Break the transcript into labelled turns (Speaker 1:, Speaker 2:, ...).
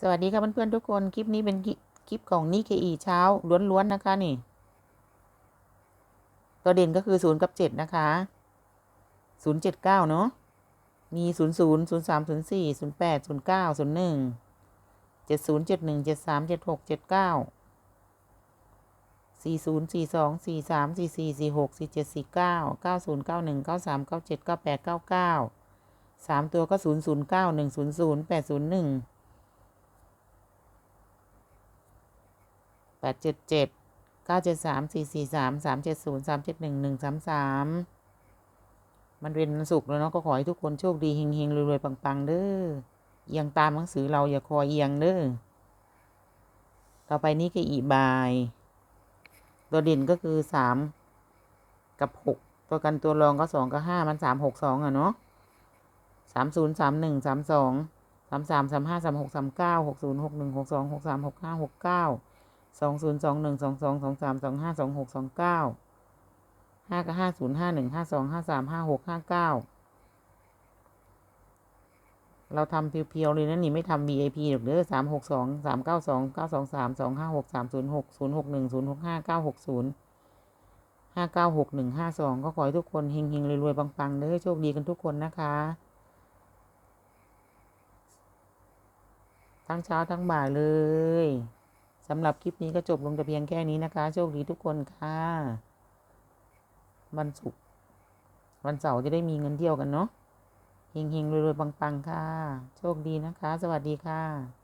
Speaker 1: สวัสดีค่ะเพื่อนๆทุกคน คลิปนี้เป็นคลิปของนิเคอีเช้าล้วนๆนะคะนี่ ตัวเด่นก็คือศูนย์กับเจ็ดนะคะศูนย์เจ็ดเก้าเนาะมีศูนย์ศูนย์ศูนย์สามศูนย์สี่ศูนย์แปดศูนย์เก้าศูนย์หนึ่งเจ็ดศูนย์เจ็ดหนึ่งเจ็ดสามเจ็ดหกเจ็ดเก้าสี่ศูนย์สี่สองสี่สามสี่สี่สี่หกสี่เจ็ดสี่เก้าเก้าศูนย์เก้าหนึ่งเก้าสามเก้าเจ็ดเก้าแปดเก้าเก้าสามตัวก็ศูนย์ศูนย์เก้าหนึ่งศูนย์ศูนย์แปดศูนย์หนึ่ง แป ดเจ็ดเจ็ดเก้าเจ็ดสามสี่สี่สามสามเจ็ดศูนย์สามเจ็ดหนึ่งหนึ่งสามสามมันเป็นวันศุกแล้วเนาะก็ขอให้ทุกคนโชคดีเฮงเฮงรวยๆปังๆ เด้อเอียงตามหนังสือเราอย่าคอยเอียงเด้อต่อไปนี้ก็อีบาย ตัวเด่นก็คือสามกับหกตัวกันตัวรองก็สองกับห้ามันสามหกสองอะเนาะสามศูนย์สามหนึ่งสามสองสามสามสามห้าสามหกสามเก้าหกศูนย์หกหนึ่งหกสองหกสามหกห้าหกเก้า สองศูนย์สองหนึ่งสองสองสองสามสองห้าสองหกสองเก้าห้ากับห้าศูนย์ห้าหนึ่งห้าสองห้าสามห้าหกห้าเก้าเราทำเพียวๆเลยนะนี่ไม่ทำ VIP หรอกเด้อสามหกสองสามเก้าสองเก้าสองสามสองห้าหกสามศูนย์หกศูนย์หกหนึ่งศูนย์หกห้าเก้าหกศูนย์ห้าเก้าหกหนึ่งห้าสองก็ขอให้ทุกคนเฮงๆรวยๆปังๆเด้อโชคดีกันทุกคนนะคะ ทั้งเช้าทั้งบ่ายเลย สำหรับคลิปนี้ก็จบลงแต่เพียงแค่นี้นะคะ โชคดีทุกคนค่ะ วันศุกร์วันเสาร์จะได้มีเงินเที่ยวกันเนาะเฮงๆรวยๆปังๆค่ะ โชคดีนะคะ สวัสดีค่ะ